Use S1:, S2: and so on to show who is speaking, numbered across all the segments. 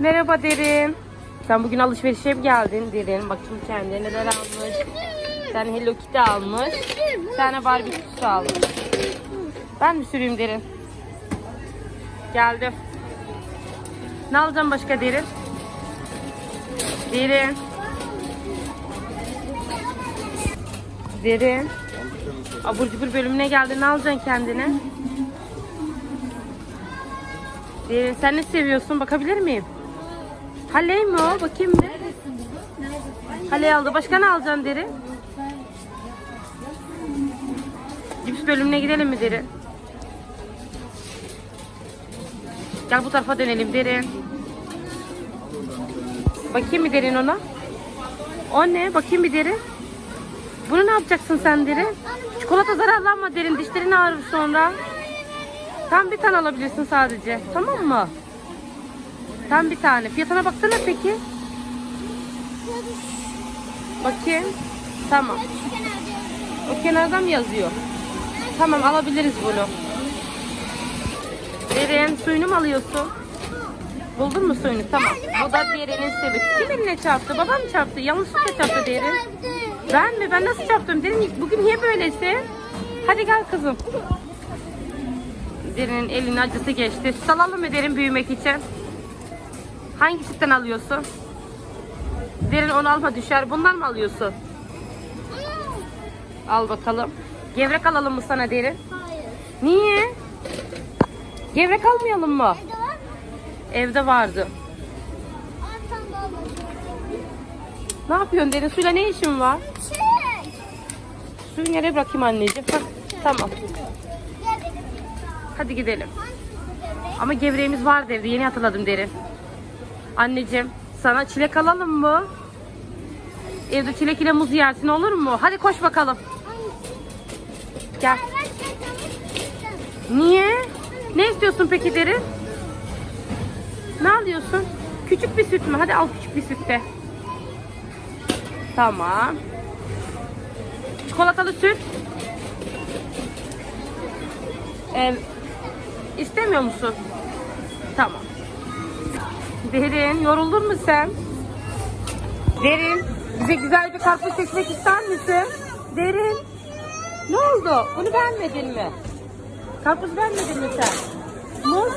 S1: Merhaba Derin. Sen bugün alışverişe mi geldin Derin? Bakayım kendine neler almış. Sen Hello Kitty almış. Bir tane Barbie kutusu almış. Ben mi süreyim Derin? Geldim. Ne alacağım başka Derin? Derin. Derin. Abur cubur bölümüne geldin. Ne alacaksın kendine? Derin sen ne seviyorsun? Bakabilir miyim? Haley mi o? Bakayım bir. Haley aldı. Başka ne alacaksın Derin? Cips bölümüne gidelim mi Derin? Gel bu tarafa dönelim Derin. Bakayım bir Derin ona. O ne? Bakayım bir Derin. Bunu ne yapacaksın sen Derin? Çikolata zararlanma Derin. Dişlerin ağrır sonra. Tam bir tane alabilirsin sadece. Tamam mı? Tam bir tane. Fiyatına baksana peki. Bakayım. Tamam. O kenardan mı yazıyor? Tamam alabiliriz bunu. Derin suyunu mu alıyorsun? Buldun mu suyunu? Tamam. Bu da Derin'in sepeti. Kim eline çarptı? Babam mı çarptı? Yanlışlıkla çarptı Derin. Ben mi? Ben nasıl çarptım? Derin bugün niye böylesin? Hadi gel kızım. Derin'in elinin acısı geçti. Süt alalım mı Derin büyümek için? Hangi sütten alıyorsun? Derin onu alma düşer. Bundan mı alıyorsun? Al bakalım. Gevrek alalım mı sana Derin?
S2: Hayır.
S1: Niye? Gevrek almayalım mı?
S2: Evde var mı?
S1: Evde vardı. Ne yapıyorsun Derin? Suyla ne işin var?
S2: Şey.
S1: Suyu nereye bırakayım anneciğim? Hah, tamam. Hadi gidelim. Ama gevreğimiz vardı evde. Yeni hatırladım Derin. Anneciğim sana çilek alalım mı? Evde çilek ile muz yersin olur mu? Hadi koş bakalım. Gel. Niye? Ne istiyorsun peki Derin? Ne alıyorsun? Küçük bir süt mü? Hadi al küçük bir süt de. Tamam. Çikolatalı süt. Ee, istemiyor musun? Tamam. Derin, yoruldun mu sen? Derin, bize güzel bir karpuz seçmek ister misin? Derin, ne oldu? Bunu beğenmedin mi? Karpuz beğenmedin mi sen? Muz?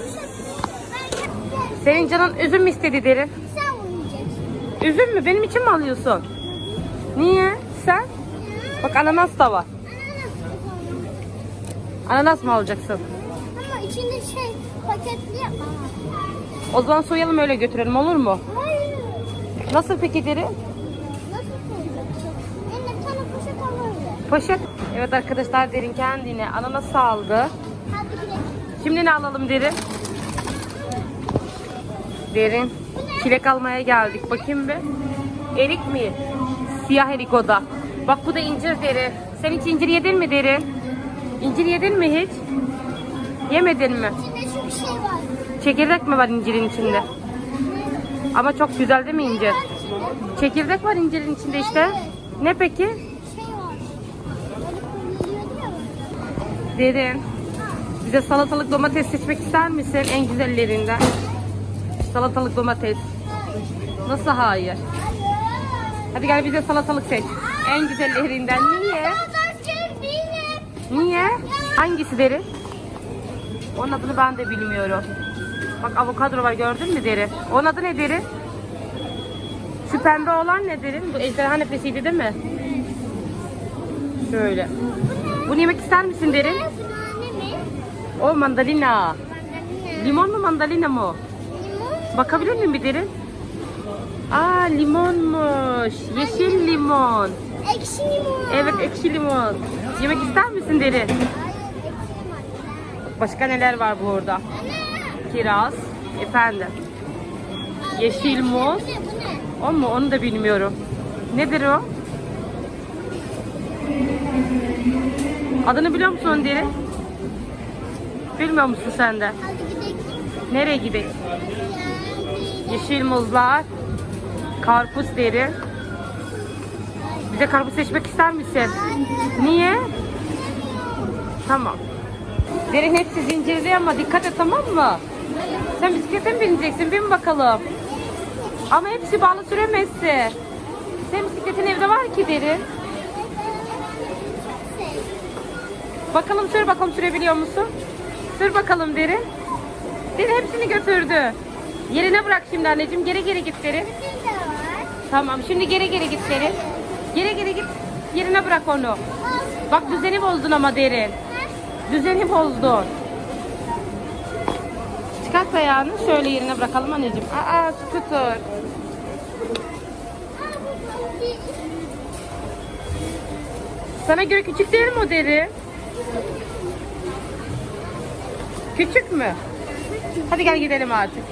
S1: Senin canın üzüm mü istedi Derin?
S2: Sen yiyeceksin.
S1: Üzüm mü? Benim için mi alıyorsun? Niye? Sen? Bak ananas da var. Ananas mı alacaksın?
S2: Ama içinde şey paketli yapma.
S1: O zaman soyalım öyle götürelim olur mu?
S2: Hayır.
S1: Nasıl peki Derin?
S2: Nasıl soyacaksın? Bir tane poşet al öyle.
S1: Poşet. Evet arkadaşlar Derin kendine ananas aldı.
S2: Hadi gidelim.
S1: Şimdi ne alalım Derin? Derin. Çilek almaya geldik. Bakayım bir. Erik mi? Siyah erik o da. Bak bu da incir Derin. Sen hiç incir yedin mi Derin? İncir yedin mi hiç? Yemedin mi?
S2: İçinde şu bir şey var.
S1: Çekirdek mi var incirin içinde? Ama çok güzel değil mi incir? Çekirdek var incirin içinde işte. Ne peki? Derin. Bize salatalık domates seçmek ister misin? En güzellerinden. Salatalık domates. Nasıl hayır? Hadi gel bize salatalık seç. En güzellerinden. Niye? Niye? Hangisi derin? Onun adını ben de bilmiyorum. Bak avokado var gördün mü derin? Onun adı ne derin? Şu pembe olan ne derin? Bu ejderha nefesiydi değil mi? Şöyle. Bunu yemek ister misin
S2: mi?
S1: O mandalina. Limon mu mandalina mı?
S2: Limon.
S1: Bakabilir miyim bir derin? Aa limonmuş. Yeşil limon.
S2: Ekşi limon.
S1: Evet ekşi limon. Yemek ister misin
S2: limon.
S1: Başka neler var burada?
S2: Anne.
S1: Kiraz. Efendim. Yeşil muz. O mu? Onu da bilmiyorum. Nedir o? Adını biliyor musun derin? Bilmiyor musun sen de? Nereye gidelim? Yeşil muzlar, karpuz deri. Bize karpuz seçmek ister misin? Niye? Tamam. Derin hepsi zincirli ama dikkat et tamam mı? Sen bisiklete mi bineceksin? Bin bakalım. Ama hepsi bağlı süremezse. Senin bisikletin evde var ki derin. Bakalım sür bakalım sürebiliyor musun? Sür bakalım derin. Derin hepsini götürdü. Yerine bırak şimdi anneciğim. Geri geri git derin. Tamam şimdi geri geri git derin. Geri geri git. Yerine bırak onu. Bak düzeni bozdun ama derin. Düzeni bozdun. Çıkart ayağını şöyle yerine bırakalım anneciğim. Aa scooter. Sana göre küçük değil mi o deri? Küçük mü? Hadi gel gidelim artık.